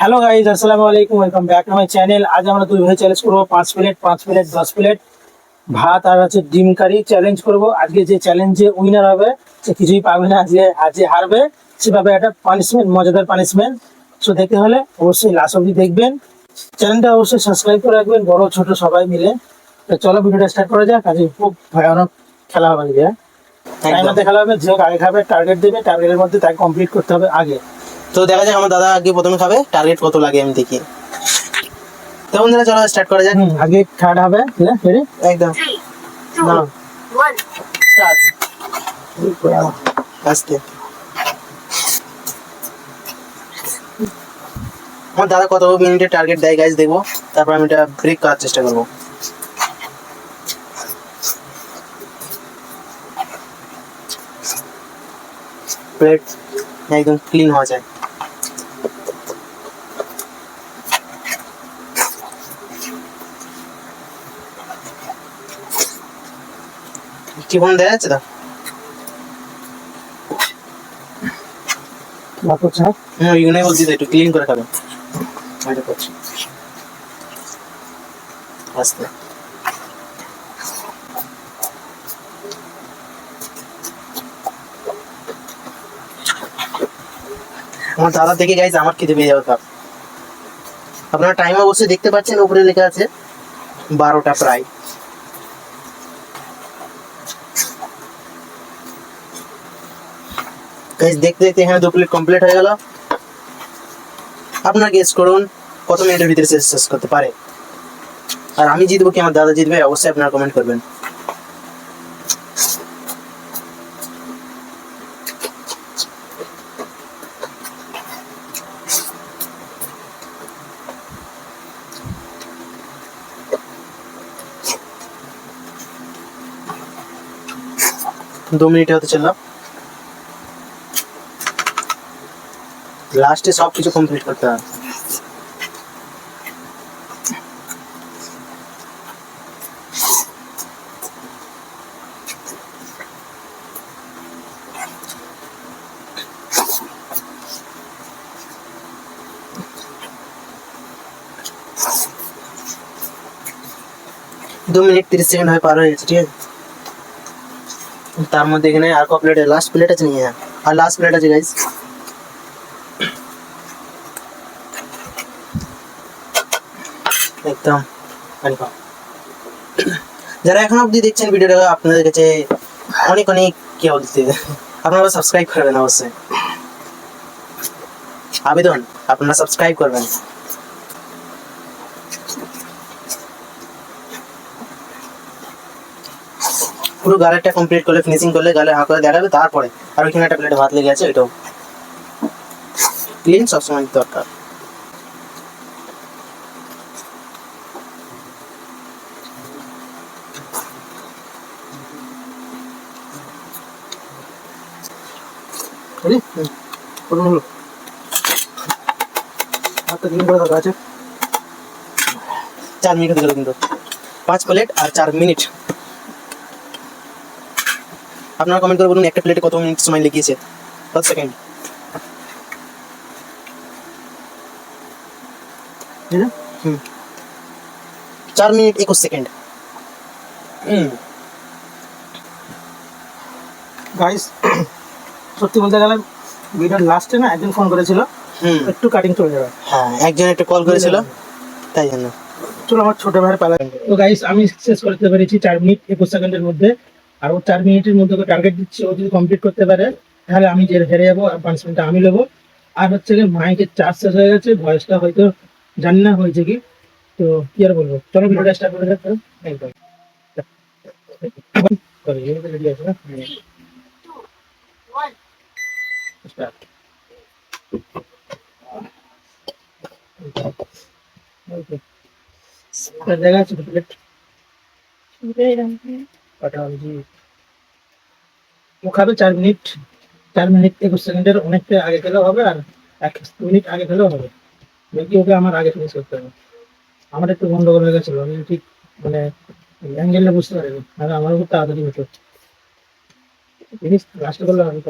Hello guys আলাইকুম welcome back to my channel আজ আমরা চ্যালেঞ্জ পাঁচ প্লেট পাঁচ প্লেট দশ প্লেট ভাত আর হচ্ছে ডিম কারি চ্যালেঞ্জ করব। আজকে যে চ্যালেঞ্জে উইনার হবে, সে কিছুই পাবে না। যে আজ হারবে, সে পাবে একটা পানিশমেন্ট মজাদার পানিশমেন্ট সো দেখতে হলে অবশ্যই লাস্ট অব্দি দেখবেন। চ্যানেলটা অবশ্যই সাবস্ক্রাইব করে রাখবেন, বড় ছোট সবাই মিলে। চলো ভিডিওটা স্টার্ট করা যাক। আজকে খুব ভয়ানক খেলা হবে আজকে টাইম মধ্যে খেলা হবে যে আগে খাবে টার্গেট দেবে টার্গেটের মধ্যে তাকে কমপ্লিট করতে হবে আগে। তো দেখা যাক আমার দাদা আগে প্রথমে খাবে টার্গেট কত লাগে আমি দেখি। তো বন্ধুরা চলো স্টার্ট করা যাক। আগে খাওয়াটা হবে ঠিক আছে একদম. স্টার্ট আস্তে। আমার দাদা কত মিনিটের টার্গেট দেয় গাইজ দেখব। তারপর আমি এটা ব্রেক করার চেষ্টা করব। প্লেট একদম ক্লিন হওয়া যায়। কি ফোন দেখা যাচ্ছে তো? বলছি একটু ক্লিন করে খাবেন আস্তে। আমার দাদা দেখে গাইছে আমার খিদে পেয়ে যাবে কাপ আপনারা টাইম অবশ্যই দেখতে পাচ্ছেন, উপরে লেখা আছে, বারোটা প্রায়। গাইস দেখতে দেখতে এখানে দু প্লেট কমপ্লিট হয়ে গেল। আপনারা গেস করুন, কত মিনিটের ভিতরে শেষ করতে পারে। আর আমি জিতবো কি আমার দাদা জিতবে, অবশ্যই আপনারা কমেন্ট করবেন। দু মিনিটে হতে চলল লাস্টে সব কিছু কমপ্লিট করতে হবে দু মিনিট তিরিশ সেকেন্ড হয়ে পার হয়ে গেছে ঠিক আছে তার মধ্যে এখানে আর ক প্লেট লাস্ট প্লেট আছে নিয়ে আর লাস্ট প্লেট আছে গাইস একদম। কনফার্ম যারা এখন অবধি দেখছেন ভিডিওটা, আপনাদের কাছে অনেক অনেক কি বলতে? আপনারা সাবস্ক্রাইব করবেন অবশ্যই। আবেদন, আপনারা সাবস্ক্রাইব করবেন। পুরো গালেরটা কমপ্লিট করলে ফিনিশিং করলে গালে হাঁ করে দেখাবে তারপরে আর ওইখানে একটা প্লেটে ভাত লেগে আছে এটাও। ক্লিন সবসময় দরকার। চার মিনিট কিন্তু। পাঁচ প্লেট আর চার মিনিট আপনারা কমেন্ট করে বলুন একটা প্লেটে কত মিনিট সময় লেগেছে। কত সেকেন্ড হুম। চার মিনিট একুশ সেকেন্ড হুম। গাইস সত্যি বলতে গেলে ভিডিওর লাস্টে না একজন ফোন করেছিল একটু কাটিং চলে যাবে। হ্যাঁ একজন একটা কল করেছিল তাই জন্য। চলো আমার ছোট ভাইয়ের পালা। তো গাইস আমি শেষ করতে পেরেছি চার মিনিট একুশ সেকেন্ডের মধ্যে। আর ও চার মিনিটের মধ্যে টার্গেট দিচ্ছি, ও যদি কমপ্লিট করতে পারে, তাহলে আমি যে হেরে যাব আর পানিশমেন্টটা আমি নেব। আর হচ্ছে কি মাইকের চার্জ শেষ হয়ে গেছে ভয়েসটা হয়তো জানি না হয়েছে কি। তো কি আর বলব? চলো ভিডিওটা স্টার্ট করে যাক একদম রেডি আছে. স্টার্ট ও চার মিনিট চার মিনিট একুশ সেকেন্ডের অনেকটা আগে খেলেও হবে আর এক মিনিট আগে খেলেও হবে। দেখি ওকে আমার আগে ফিনিশ করতে হবে। আমার একটু গন্ডগোল হয়ে গেছিল, আমি ঠিক মানে অ্যাঙ্গেলটা বুঝতে পারিনি। আর আমার খুব তাড়াতাড়ি হতো। জিনিস লাস্ট করলে আমি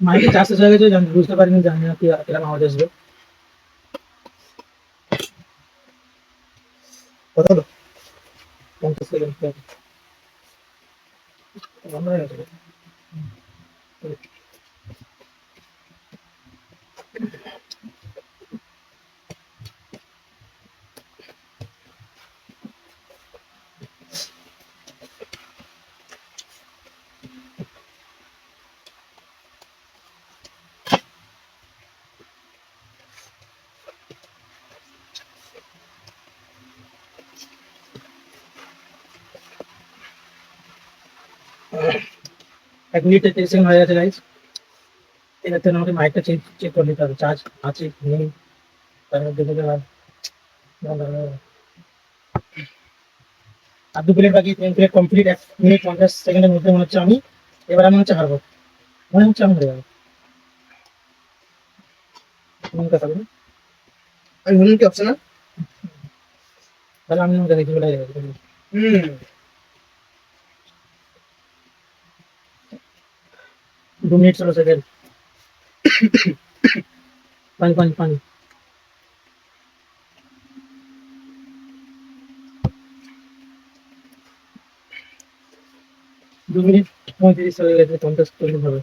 মাইকে চাষ হয়ে গেছে বুঝতে পারিনি, জানি না কি কীরকম আওয়াজ আসবে। কত হলো পঞ্চাশ সেকেন্ড বন্ধ হয়ে গেছে এক মিনিটে তিরিশ সেকেন্ড হয়ে গেছে গাইস এর জন্য আমাকে মাইকটা চেক চেক করে নিতে হবে চার্জ আছে কি নেই তার মধ্যে দেখে আর আর দু প্লেট বাকি তিন প্লেট কমপ্লিট এক মিনিট পঞ্চাশ সেকেন্ডের মধ্যে মনে হচ্ছে আমি এবার আমি হচ্ছে হারবো মনে হচ্ছে আমি হেরে যাব কোন কথা বলি? আমি বলুন কি অপশন তাহলে আমি মনে দেখি চলে যাবে হুম দু মিনিট ষোলো সেকেন্ড পানি পানি পানি দু মিনিট পঁয়ত্রিশ হয়ে গেছে পঞ্চাশ চল্লিশ হবে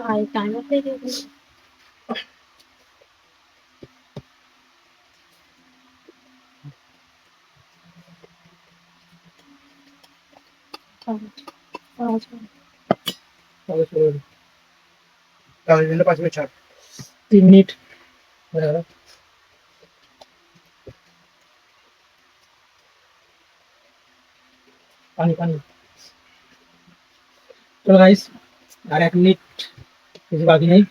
I kind তবে শুরু হবে। তাহলে জন্য পাঁচ মিনিট ছাড় তিন মিনিট হয়ে গেল পানি পানি চলো গাইস আর এক মিনিট কিছু বাকি নেই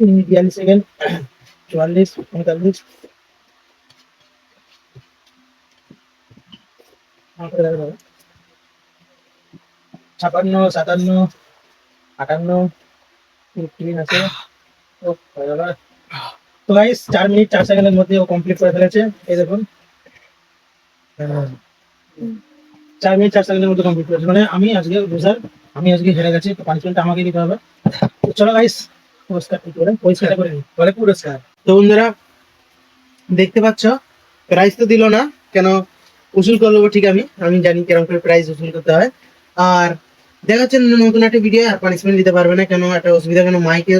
তিন মিনিট বিয়াল্লিশ সেকেন্ড চুয়াল্লিশ পঁয়তাল্লিশ ছাপান্ন সাতান্ন আটান্ন তিন আছে। তো গাইস চার মিনিট চার সেকেন্ডের মধ্যে ও কমপ্লিট করে ফেলেছে এই দেখুন। চার মিনিট চার সেকেন্ডের মধ্যে কমপ্লিট করেছে মানে আমি আজকে লুজার আমি আজকে হেরে গেছি তো পানিশমেন্ট আমাকে দিতে হবে চলো গাইস করে করে নিই পুরস্কার। তো বন্ধুরা দেখতে পাচ্ছ প্রাইজ তো দিল না কেন উসুল করব ঠিক আমি আমি জানি কেরকম করে প্রাইজ উসুল করতে হয়। আর দেখা যাচ্ছে নতুন একটা ভিডিও আর পানিশমেন্ট দিতে পারবে না কেন একটা অসুবিধা কেন মাইকে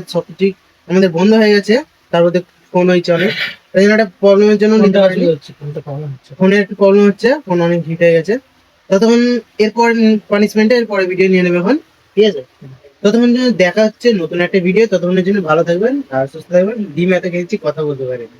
আমাদের বন্ধ হয়ে গেছে তার মধ্যে ফোন হয়েছে অনেক। তাই জন্য একটা প্রবলেমের জন্য নিতে পারিনি। ফোনের একটু প্রবলেম হচ্ছে ফোন অনেক হিট হয়ে গেছে। ততক্ষণ এরপর পানিশমেন্টে এরপরে ভিডিও নিয়ে নেবে এখন। ঠিক আছে? ততক্ষণ জন্য দেখা হচ্ছে নতুন একটা ভিডিও ততক্ষণের জন্য ভালো থাকবেন আর সুস্থ থাকবেন। ডিম এত খেয়েছি, কথা বলতে পারেন।